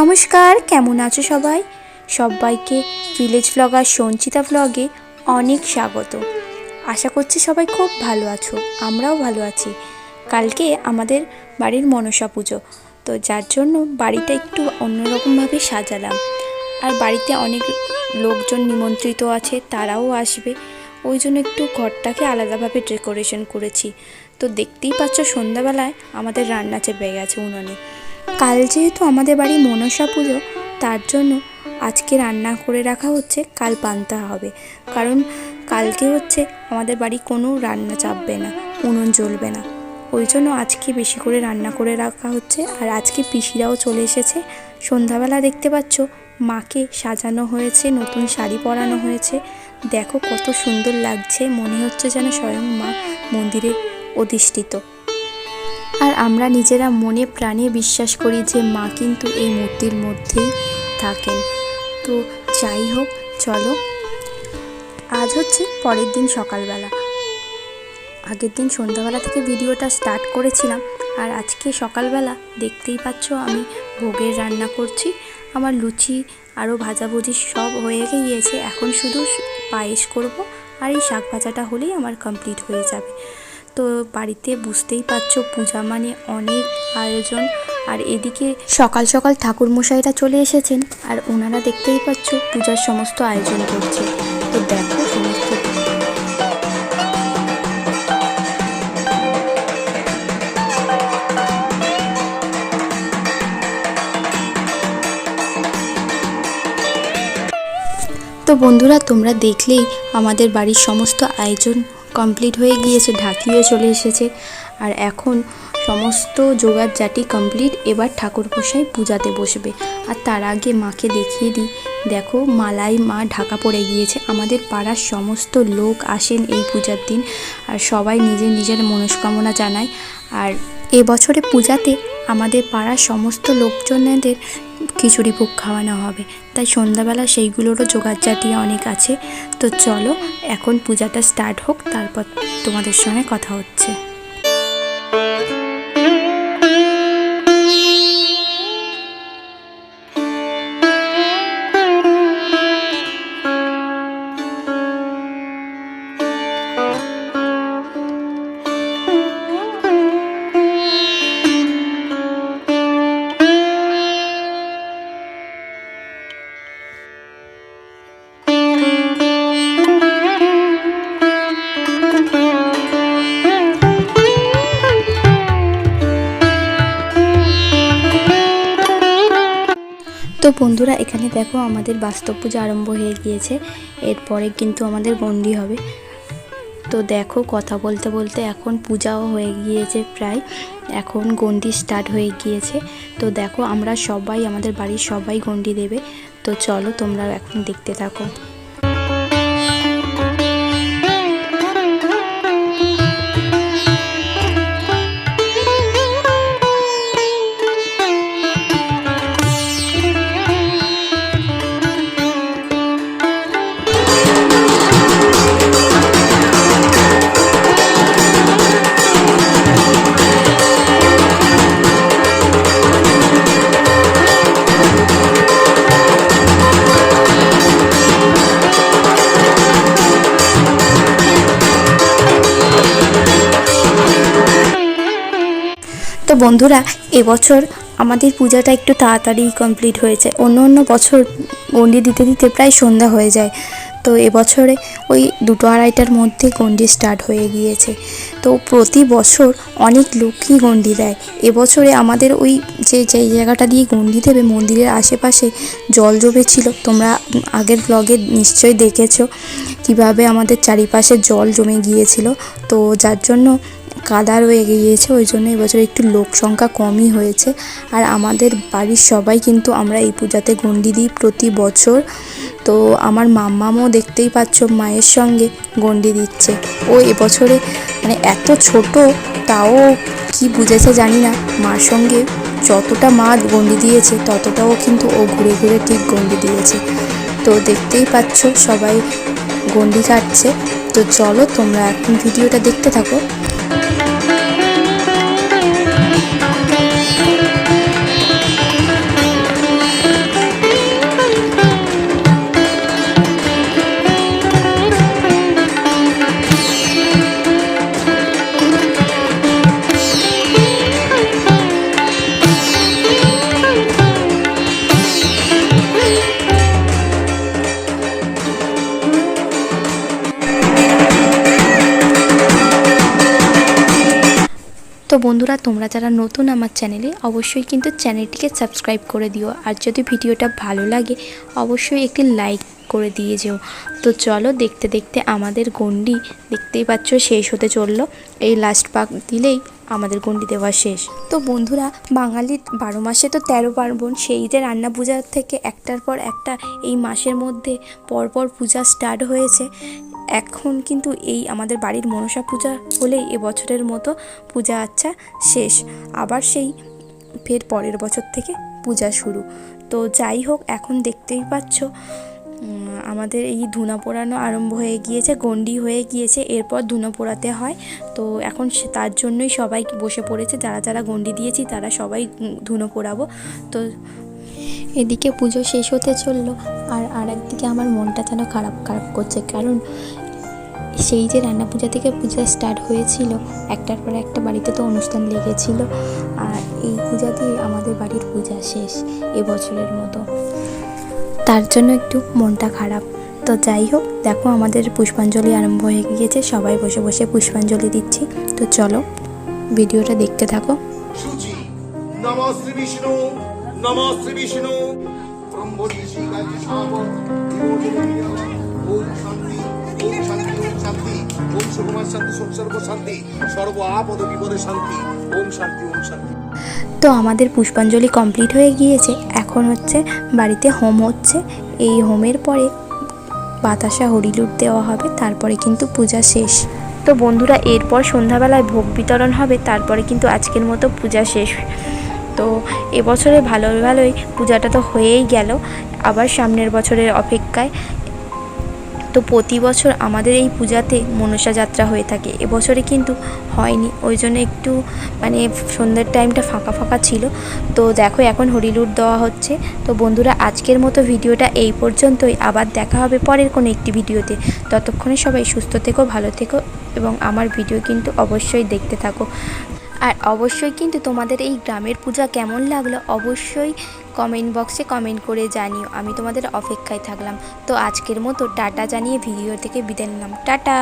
নমস্কার, কেমন আছো সবাই? সবাইকে ভিলেজ ব্লগার সঞ্চিতা ব্লগে অনেক স্বাগত। আশা করছি সবাই খুব ভালো আছো, আমরাও ভালো আছি। কালকে আমাদের বাড়ির মনসা পুজো, তো যার জন্য বাড়িটা একটু অন্যরকমভাবে সাজালাম। আর বাড়িতে অনেক লোকজন নিমন্ত্রিত আছে, তারাও আসবে। ওই জন্য একটু ঘরটাকে আলাদাভাবে ডেকোরেশন করেছি। তো দেখতেই পাচ্ছ সন্ধ্যাবেলায় আমাদের রান্না চেপে গেছে উনুনে। কাল যেহেতু আমাদের বাড়ি মনসা পুজো, তার জন্য আজকে রান্না করে রাখা হচ্ছে কাল পান্তা হবে। কারণ কালকে হচ্ছে আমাদের বাড়ি কোনো রান্না চাপবে না, উনুন জ্বলবে না। ওই জন্য আজকে বেশি করে রান্না করে রাখা হচ্ছে। আর আজকে পিসিরাও চলে এসেছে। সন্ধ্যাবেলা দেখতে পাচ্ছ, মাকে সাজানো হয়েছে, নতুন শাড়ি পরানো হয়েছে। দেখো কত সুন্দর লাগছে, মনে হচ্ছে যেন স্বয়ং মা মন্দিরে অধিষ্ঠিত। আর আমরা নিজেরা মনে প্রাণে বিশ্বাস করি যে মা কিন্তু এই মূর্তির মধ্যেই থাকেন। তো যাই হোক, চলো। আজ হচ্ছে পরের দিন সকালবেলা। আগের দিন সন্ধ্যাবেলা থেকে ভিডিওটা স্টার্ট করেছিলাম, আর আজকে সকালবেলা দেখতেই পাচ্ছ আমি ভোগের রান্না করছি। আমার লুচি আরও ভাজাভুজি সব হয়ে গিয়েছে, এখন শুধু পায়েস করব আর এই শাক ভাজাটা হলেই আমার কমপ্লিট হয়ে যাবে। তো বাড়িতে বুঝতেই পারছ, পূজা মানে অনেক আয়োজন। আর এদিকে সকাল সকাল ঠাকুর মশাইরা চলে এসেছেন, আর ওনারা দেখতেই পাচ্ছ পূজার সমস্ত আয়োজন করছে। তো দেখো সমস্ত। তো বন্ধুরা, তোমরা দেখলেই আমাদের বাড়ির সমস্ত আয়োজন কমপ্লিট হয়ে গিয়েছে, ঢাকিও চলে এসেছে। আর এখন সমস্ত জোগাড় জাটি কমপ্লিট এবার ঠাকুর মশাই পূজাতে বসবে। আর তার আগে মাকে দেখিয়ে দিই। দেখো, মালাই মা ঢাকা পড়ে গিয়েছে। আমাদের পাড়ার সমস্ত লোক আসেন এই পূজার দিন আর সবাই নিজের নিজের মনস্কামনা জানায়। আর এবছরে পূজাতে আমাদের পাড়ার সমস্ত লোকজনেদের খিচুড়ি ভোগ খাওয়ানো হবে। তাই সন্ধ্যাবেলা সেইগুলোরও জোগাড় জাটিয়ে অনেক আছে। তো চলো, এখন পূজাটা স্টার্ট হোক, তারপর তোমাদের সঙ্গে কথা হচ্ছে। তো বন্ধুরা, এখানে দেখো আমাদের বাস্তব পূজা আরম্ভ হয়ে গিয়েছে। এরপরে কিন্তু আমাদের বন্দি হবে। তো দেখো, কথা বলতে বলতে এখন পূজাও হয়ে গিয়েছে প্রায়। এখন গন্ডি স্টার্ট হয়ে গিয়েছে। তো দেখো, আমরা সবাই, আমাদের বাড়ির সবাই গন্ডি দেবে। তো চলো তোমরা এখন দেখতে থাকো। তো বন্ধুরা, এবছর আমাদের পূজাটা একটু তাড়াতাড়ি কমপ্লিট হয়েছে। অন্য অন্য বছর গণ্ডি দিতে দিতে প্রায় সন্ধ্যা হয়ে যায়। তো এবছরে ওই দুটো আড়াইটার মধ্যে গন্ডি স্টার্ট হয়ে গিয়েছে। তো প্রতি বছর অনেক লোকই গন্ডি দেয়। এবছরে আমাদের ওই যে যেই জায়গাটা দিয়ে গন্ডি দেবে, মন্দিরের আশেপাশে জল জমেছিল। তোমরা আগের ব্লগে নিশ্চয়ই দেখেছ। কীভাবে আমাদের চারিপাশে জল জমে গিয়েছিল। তো যার জন্য কাদা রয়ে গিয়েছে, ওই জন্য এবছর একটু লোক সংখ্যা কমই হয়েছে। আর আমাদের বাড়ির সবাই কিন্তু আমরা এই পূজাতে গণ্ডি দিই প্রতি বছর। তো আমার মাম্মামও দেখতেই পাচ্ছ মায়ের সঙ্গে গণ্ডি দিচ্ছে। ও এবছরে মানে এত ছোট, তাও কি বুঝেছে জানি না। মার সঙ্গে যতটা মা গণ্ডি দিয়েছে, ততটাও কিন্তু ও ঘুরে ঘুরে ঠিক গণ্ডি দিয়েছে। তো দেখতেই পাচ্ছ সবাই গণ্ডি কাটছে। তো চলো তোমরা এখন ভিডিওটা দেখতে থাকো। তো বন্ধুরা, তোমরা যারা নতুন আমার চ্যানেলে, অবশ্যই কিন্তু চ্যানেলটিকে সাবস্ক্রাইব করে দিও। আর যদি ভিডিওটা ভালো লাগে, অবশ্যই একটি লাইক করে দিয়ে যেও। তো চলো, দেখতে দেখতে আমাদের গন্ডি দেখতেই পাচ্ছ, শেষ হতে চলল। এই লাস্ট পাক দিলেই আমাদের গন্ডি দেওয়া শেষ। তো বন্ধুরা, বাঙালির বারো মাসে তো তেরো পার্বণ, সেই যে রান্না পূজার থেকে একটার পর একটা এই মাসের মধ্যে পরপর পূজা স্টার্ট হয়েছে। এখন কিন্তু এই আমাদের বাড়ির মনসা পূজা হলেই এবছরের মতো পূজা আচ্ছা শেষ। আবার সেই ফের পরের বছর থেকে পূজা শুরু। তো যাই হোক, এখন দেখতেই পাচ্ছ আমাদের এই ধুনা পোড়ানো আরম্ভ হয়ে গিয়েছে গন্ডি হয়ে গিয়েছে, এরপর ধুনো পোড়াতে হয়। তো এখন তার জন্যই সবাই বসে পড়েছে, যারা যারা গন্ডি দিয়েছি তারা সবাই ধুনো পোড়াবো। তো এদিকে পুজো শেষ হতে চলল, আর আর একদিকে আমার মনটা যেন খারাপ খারাপ করছে। কারণ সেই যে রান্না পূজা থেকে পূজা স্টার্ট হয়েছিল, একটার পর একটা বাড়িতে তো অনুষ্ঠান লেগেছিল, আর এই পূজাতেই আমাদের বাড়ির পূজা শেষ, এবছরের মতো। তার জন্য একটু মনটা খারাপ। তো যাই হোক, দেখো আমাদের পুষ্পাঞ্জলি আরম্ভ হয়ে গিয়েছে। সবাই বসে বসে পুষ্পাঞ্জলি দিচ্ছি। তো চলো, ভিডিওটা দেখতে থাকো। শান্তি সর্ব আপদ বিপদে শান্তি, ওম শান্তি ওম শান্তি। তো আমাদের পুষ্পাঞ্জলি কমপ্লিট হয়ে গিয়েছে। এখন হচ্ছে বাড়িতে হোম হচ্ছে। এই হোমের পরে বাতাসা হরিলুট দেওয়া হবে, তারপরে কিন্তু পূজা শেষ। তো বন্ধুরা, এরপর সন্ধ্যাবেলায় ভোগ বিতরণ হবে, তারপরে কিন্তু আজকের মতো পূজা শেষ। তো এবছরে ভালো ভালোই পূজাটা তো হয়েই গেল। আবার সামনের বছরের অপেক্ষায় তো প্রতি বছর আমাদের এই পূজাতে মনসা যাত্রা হয়ে থাকে। এবছরে কিন্তু হয়নি। ওই জন্য একটু মানে সন্ধ্যের টাইমটা ফাঁকা ফাঁকা ছিল। তো দেখো এখন হরিলুট দেওয়া হচ্ছে। তো বন্ধুরা, আজকের মতো ভিডিওটা এই পর্যন্তই। আবার দেখা হবে পরের কোনো একটি ভিডিওতে। ততক্ষণে সবাই সুস্থ থেকো, ভালো থেকো এবং আমার ভিডিও কিন্তু অবশ্যই দেখতে থাকো। আর অবশ্যই কিন্তু তোমাদের এই গ্রামের পূজা কেমন লাগল অবশ্যই কমেন্ট বক্সে কমেন্ট করে জানিও। আমি তোমাদের অপেক্ষায় থাকলাম। তো আজকের মতো টাটা জানিয়ে ভিডিও থেকে বিদায় নিলাম। টাটা!